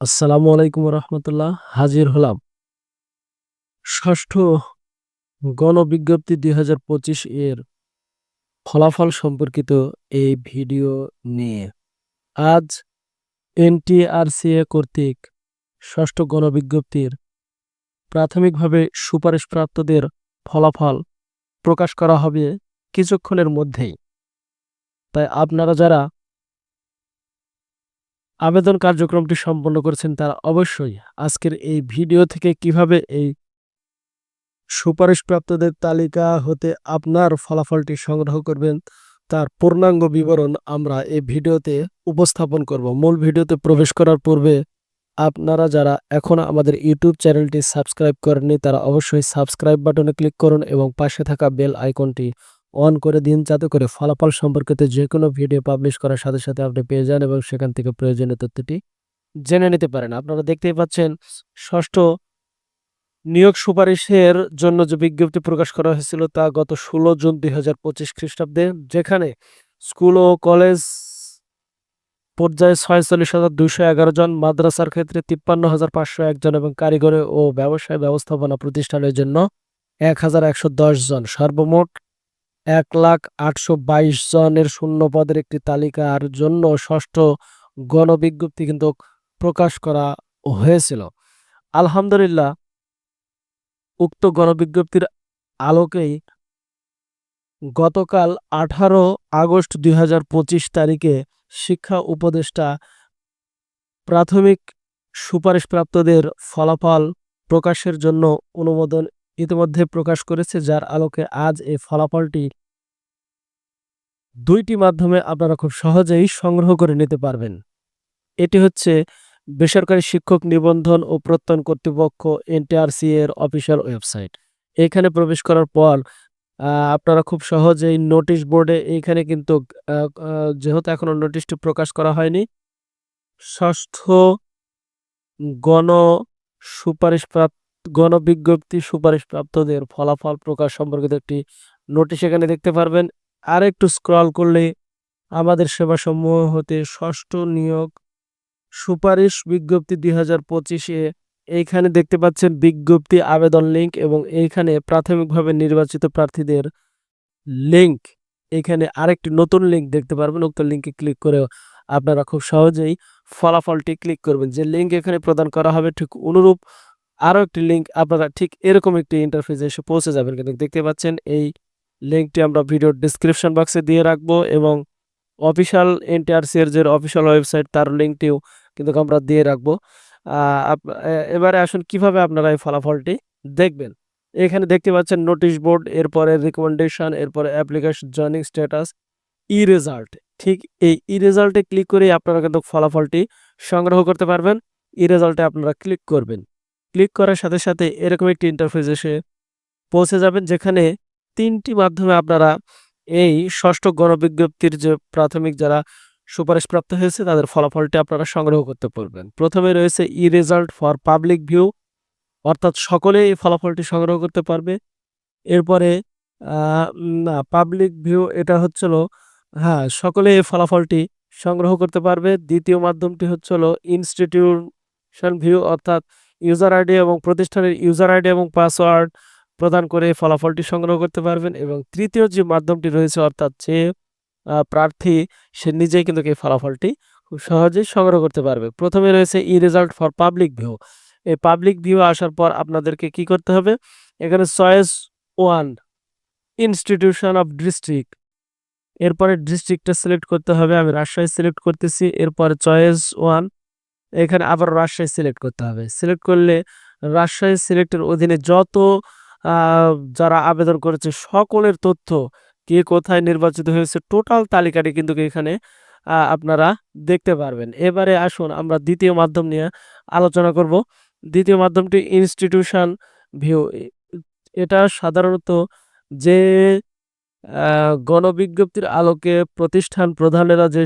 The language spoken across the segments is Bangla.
আসসালামু আলাইকুম রহমতুল্লাহ হাজির হলাম। ষষ্ঠ গণবিজ্ঞপ্তি দুই হাজার পঁচিশ এর ফলাফল সম্পর্কিত এই ভিডিও নিয়ে। আজ এনটিআরসিএ কর্তৃক ষষ্ঠ গণবিজ্ঞপ্তির প্রাথমিকভাবে সুপারিশপ্রাপ্তদের ফলাফল প্রকাশ করা হবে কিছুক্ষণের মধ্যেই। তাই আপনারা যারা আবেদন কার্যক্রমটি সম্পন্ন করেছেন তারা অবশ্যই। আজকের এই ভিডিও থেকে কীভাবে এই সুপারিশপ্রাপ্তদের তালিকা হতে আপনার ফলাফলটি সংগ্রহ করবেন, তার পূর্ণাঙ্গ বিবরণ আমরা এই ভিডিওতে উপস্থাপন করব। মূল ভিডিওতে প্রবেশ করার পূর্বে আপনারা যারা এখন আমাদের ইউটিউব চ্যানেলটি সাবস্ক্রাইব করেননি, তারা অবশ্যই সাবস্ক্রাইব বাটনে ক্লিক করুন এবং পাশে থাকা বেল আইকনটি অন করে দিন। যাতে করে ফলাফল সম্পর্কিত যে কোনো ভিডিও পাবলিশ করার সাথে সাথে আপনি পেয়ে যান এবং সেখান থেকে প্রয়োজনীয় তথ্যটি জেনে নিতে পারেন। আপনারা দেখতেই পাচ্ছেন, ষষ্ঠ নিয়োগ সুপারিশের জন্য যে বিজ্ঞপ্তি প্রকাশ করা হয়েছিল তা গত ষোলো জুন দুই হাজার পঁচিশ খ্রিস্টাব্দে, যেখানে স্কুল ও কলেজ পর্যায়ে ছয়চল্লিশ হাজার দুইশো এগারো জন, মাদ্রাসার ক্ষেত্রে তিপ্পান্ন হাজার পাঁচশো একজন এবং কারিগরি ও ব্যবসায় ব্যবস্থাপনা প্রতিষ্ঠানের জন্য এক হাজার একশো দশ জন। সর্বমোট এক লাখ আটশো বাইশ জনের শূন্য পদের একটি তালিকার জন্য ষষ্ঠ গণবিজ্ঞপ্তি কিন্তু প্রকাশ করা হয়েছিল। আলহামদুলিল্লাহ, উক্ত গণবিজ্ঞপ্তির আলোকেই গতকাল আঠারো আগস্ট দুই হাজার পঁচিশ তারিখে শিক্ষা উপদেষ্টা প্রাথমিক সুপারিশপ্রাপ্তদের ফলাফল প্রকাশের জন্য অনুমোদন ইতিমধ্যে প্রকাশ করেছে, যার আলোকে আজ এই ফলাফলটি দুইটি মাধ্যমে আপনারা খুব সহজেই সংগ্রহ করে নিতে পারবেন। এটি হচ্ছে বেসরকারি শিক্ষক নিবন্ধন ও প্রত্যয়ন কর্তৃপক্ষ এনটিআরসি এর অফিসিয়াল ওয়েবসাইট। এখানে প্রবেশ করার পর আপনারা খুব সহজেই নোটিশ বোর্ডে এইখানে কিন্তু যেহেতু এখনও নোটিশটি প্রকাশ করা হয়নি, ষষ্ঠ গণ সুপারিশপ্রাপ্ত, গণবিজ্ঞপ্তি সুপারিশপ্রাপ্তদের ফলাফল প্রকাশ সম্পর্কিত একটি নোটিশ এখানে দেখতে পারবেন। আর একটু স্ক্রল করলে আমাদের সেবাসমূহ হতে ষষ্ঠ নিয়োগ। সুপারিশ বিজ্ঞপ্তি দুই হাজার পঁচিশে এইখানে দেখতে পাচ্ছেন বিজ্ঞপ্তি আবেদন লিঙ্ক এবং এইখানে প্রাথমিকভাবে নির্বাচিত প্রার্থীদের লিঙ্ক এখানে আরেকটি নতুন লিঙ্ক দেখতে পারবেন, উক্ত লিঙ্কে ক্লিক করে আপনারা খুব সহজেই ফলাফলটি ক্লিক করবেন। যে লিঙ্ক এখানে প্রদান করা হবে ঠিক অনুরূপ আরও একটি লিঙ্ক আপনারা ঠিক এরকম একটি ইন্টারফেসে এসে পৌঁছে যাবেন। কিন্তু দেখতে পাচ্ছেন এই লিঙ্কটি আমরা ভিডিওর ডিসক্রিপশন বক্সে দিয়ে রাখব এবং অফিসিয়াল এনটিআরসি এর যে অফিসিয়াল ওয়েবসাইট তার লিঙ্কটিও কিন্তু আমরা দিয়ে রাখব। এবারে আসুন কীভাবে আপনারা এই ফলাফলটি দেখবেন? এখানে দেখতে পাচ্ছেন নোটিশ বোর্ড এরপরে রিকমেন্ডেশন এরপরে application joining status E result ঠিক এই ই রেজাল্টে ক্লিক করেই আপনারা কিন্তু ফলাফলটি সংগ্রহ করতে পারবেন। ই রেজাল্টে আপনারা ক্লিক করবেন। ক্লিক করার সাথে সাথে এরকম একটি ইন্টারফেস এসে পৌঁছে যাবেন যেখানে তিনটি মাধ্যমে আপনারা এই ষষ্ঠ গণবিজ্ঞপ্তির যে প্রাথমিক যারা সুপারিশপ্রাপ্ত হয়েছে, তাদের ফলাফলটি আপনারা সংগ্রহ করতে পারবেন। প্রথমে রয়েছে E result for public view অর্থাৎ সকলে এই ফলাফলটি সংগ্রহ করতে পারবে। এরপরে না পাবলিক ভিউ এটা হচ্ছিল হ্যাঁ সকলে এই ফলাফলটি সংগ্রহ করতে পারবে। দ্বিতীয় মাধ্যমটি হচ্ছিল ইনস্টিটিউশন ভিউ অর্থাৎ ইউজার আইডি এবং প্রতিষ্ঠানের ইউজার আইডি এবং পাসওয়ার্ড প্রদান করে ফলাফলটি সংগ্রহ করতে পারবেন এবং তৃতীয় যে মাধ্যমটি রয়েছে অর্থাৎ যে প্রার্থী, সে নিজেই কিন্তু এই ফলাফলটি খুব সহজেই সংগ্রহ করতে পারবে। প্রথমে রয়েছে E result for public view. এই পাবলিক ভিউ আসার পর আপনাদেরকে কি করতে হবে? এখানে choice one institution of district. এরপরে ডিস্ট্রিক্টটা সিলেক্ট করতে হবে, আমি রাজশাহী সিলেক্ট করতেছি। এরপরে চয়েস ওয়ান, এখানে আবার রাজশাহী সিলেক্ট করতে হবে। সিলেক্ট করলে রাজশাহী সিলেক্টের অধীনে যত যারা আবেদন করেছে সকলের তথ্য কে কোথায় নির্বাচিত হয়েছে, টোটাল তালিকাটি কিন্তু এখানে আপনারা দেখতে পারবেন। এবারে আসুন আমরা দ্বিতীয় মাধ্যম নিয়ে আলোচনা করব। দ্বিতীয় মাধ্যমটি ইনস্টিটিউশন ভিউ এটা সাধারণত যে গণবিজ্ঞপ্তির আলোকে প্রতিষ্ঠান প্রধানেরা যে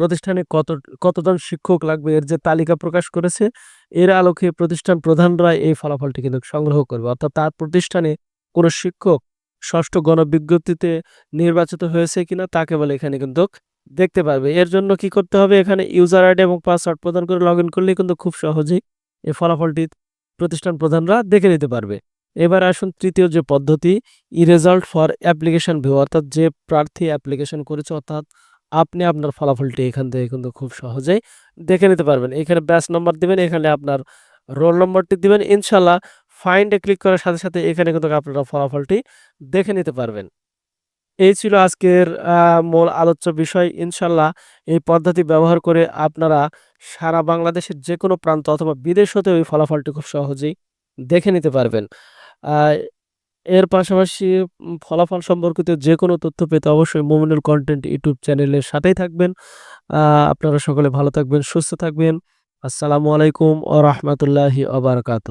প্রতিষ্ঠানে কত, কতজন শিক্ষক লাগবে, এর যে তালিকা প্রকাশ করেছে, এর আলোকে প্রতিষ্ঠান প্রধানরা এই ফলাফলটি কিন্তু সংগ্রহ করবে। অর্থাৎ তার প্রতিষ্ঠানে কোনো শিক্ষক ষষ্ঠ গণবিজ্ঞপ্তিতে নির্বাচিত হয়েছে কিনা তাকে বলে এখানে কিন্তু দেখতে পারবে। এর জন্য কি করতে হবে? এখানে ইউজার আইডি এবং পাসওয়ার্ড প্রদান করে লগ ইন করলেই কিন্তু খুব সহজেই এই ফলাফলটি প্রতিষ্ঠান প্রধানরা দেখে নিতে পারবে। এবার আসুন তৃতীয় যে পদ্ধতি E result for application view অর্থাৎ যে প্রার্থী অ্যাপ্লিকেশন করেছে, অর্থাৎ আপনি আপনার ফলাফলটি এখান থেকে কিন্তু খুব সহজেই দেখে নিতে পারবেন। এখানে ব্যাচ নম্বর দিবেন, এখানে আপনার রোল নম্বরটি দিবেন। ইনশাল্লাহ ফাইন্ডে ক্লিক করার সাথে সাথে এখানে কিন্তু আপনারা ফলাফলটি দেখে নিতে পারবেন। এই ছিল আজকের মূল আলোচ্য বিষয়। ইনশাল্লাহ এই পদ্ধতি ব্যবহার করে আপনারা সারা বাংলাদেশের যে কোনো প্রান্ত অথবা বিদেশ হতে ওই ফলাফলটি খুব সহজেই দেখে নিতে পারবেন। এর পাশাপাশি ফলাফল সম্পর্কিত যে কোনো তথ্য পেতে অবশ্যই মোমিনুল কন্টেন্ট ইউটিউব চ্যানেলের সাথেই থাকবেন। আপনারা সকলে ভালো থাকবেন, সুস্থ থাকবেন। আসসালামু আলাইকুম ও রহমতুল্লাহি আবরকাত